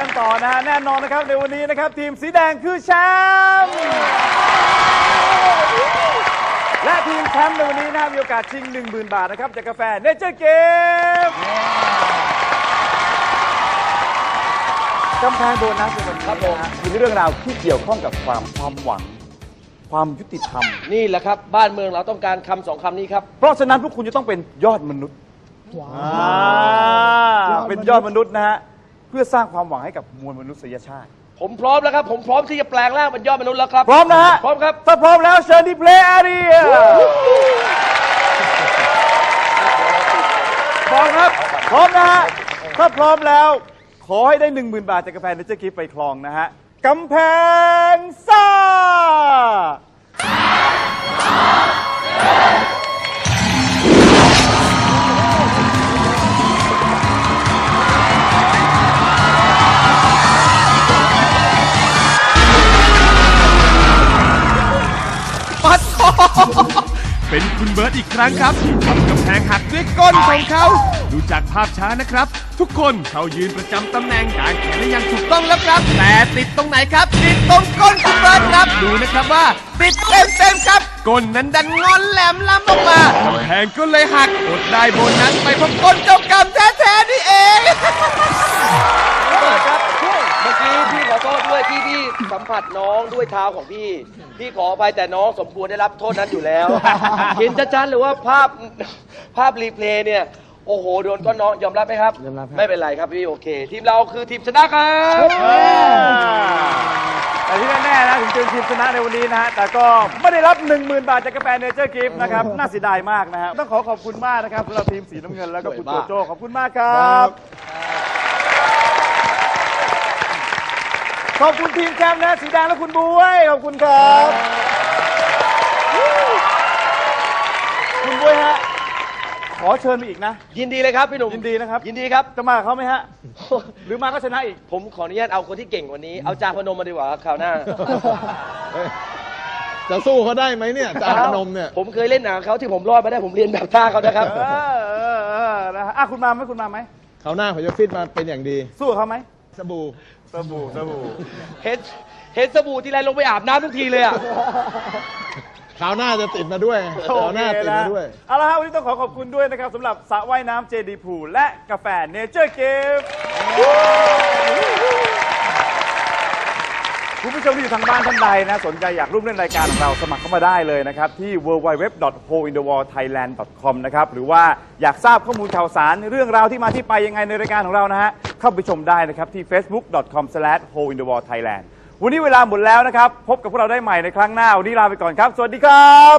กันต่อนะฮะแน่นอนนะครับในวันนี้นะครับทีมสีแดงคือแชมป์และทีมแชมป์ในวันนี้นะครับมีโอกาสชิง 10,000 บาทนะครับจากกาแฟเนเจอร์เกมกำแพงโบนัสในวันนี้ครับผมคือเรื่องราวที่เกี่ยวข้องกับความความหวัง ความยุติธรรม นี่แหละครับ บ้านเมืองเราต้องการคำสองคำนี้ครับ เพราะฉะนั้นพวกคุณจะต้องเป็นยอดมนุษย์อ่าเป็นยอดมนุษย์นะฮะ เพื่อสร้างความหวังให้กับมวลมนุษยชาติ ผมพร้อมแล้วครับ ผมพร้อมที่จะแปลงร่างเป็นยอดมนุษย์แล้วครับ พร้อมนะฮะพร้อมครับ ถ้าพร้อมแล้วเชิญที่เพลย์แอเรียพร้อมครับ พร้อมนะฮะถ้าพร้อมแล้ว ขอให้ได้ 1 0,000 บาทจากกาแฟเนเจอร์กิฟไปคลองนะฮะกำแพงซ่า เป็นคุณเบิร์ตอีกครั้งครับที่ทำกำแพงหักด้วยก้นของเขา ดูจากภาพช้านะครับ ทุกคนเขายืนประจำตำแหน่งกางแขนได้อย่างถูกต้องแล้วครับ แต่ติดตรงไหนครับ ติดตรงก้นคุณเบิร์ตครับ ดูนะครับว่า ติดเต็มเต็มๆครับก้นนั้นดันงอนแหลมล้ำออกมากำแพงก็เลยหักอดได้โบนัสไปเพราะก้นเจ้ากรรมแท้ ผัสน้องด้วยเท้าของพี่ พี่ขออภัยแต่น้องสมควรได้รับโทษนั้นอยู่แล้ว เห็นชัดๆหรือว่าภาพภาพรีเพลย์เนี่ย โอ้โหโดนก็น้องยอมรับไหมครับยอมรับครับ ไม่เป็นไรครับพี่โอเค ทีมเราคือทีมชนะครับแต่ที่แน่ๆนะถึงจะเป็นทีมชนะในวันนี้นะฮะ แต่ก็ไม่ได้รับ 10,000 บาทจากกาแฟเนเจอร์กิฟต์นะครับ น่าเสียดายมากนะครับต้องขอขอบคุณมากนะครับสำหรับทีมสีน้ำเงินแล้วก็คุณโจโจ้ขอบคุณมากครับ ขอบคุณทีมแชมป์นะ สีแดงและคุณบุ้ยขอบคุณครับ คุณบุ้ยฮะ ขอเชิญมาอีกนะ ยินดีเลยครับพี่หนุ่มยินดีนะครับ ยินดีครับ จะมากับเขาไหมฮะ หรือมาก็ชนะอีก ผมขออนุญาตเอาคนที่เก่งกว่านี้ เอาจาพนมมาดีกว่าครับคราวหน้า จะสู้เขาได้ไหมเนี่ยจาพนมเนี่ย ผมเคยเล่นหนังเขาที่ผมรอดมาได้ผมเรียนแบบท่าเขานะครับ เออเออเออนะฮะอะคุณมาไหมคุณมาไหมเขาวหน้าเขาจะฟิตมาเป็นอย่างดี สู้กับเขาไหม สบู่สบู่สบู่เห็นเห็นสบู่ทีไรลงไปอาบน้ำทุกทีเลยอะ คราวหน้าจะติดมาด้วยคราวหน้าติดมาด้วยเอาละครับวันนี้ต้องขอขอบคุณด้วยนะครับสำหรับสระว่ายน้ำเจดีพูและกาแฟเนเจอร์เกม คุณผู้ชมที่อยู่ทางบ้านท่านใดนะ สนใจอยากร่วมเล่นรายการของเราสมัครเข้ามาได้เลยนะครับ ที่ www.hointhewallthailand.com นะครับ หรือว่าอยากทราบข้อมูลข่าวสาร เรื่องราวที่มาที่ไปยังไงในรายการของเรานะฮะ เข้าไปชมได้นะครับ ที่ facebook.com/hointhewallthailand วันนี้เวลาหมดแล้วนะครับ พบกับพวกเราได้ใหม่ในครั้งหน้า วันนี้ลาไปก่อนครับ สวัสดีครับ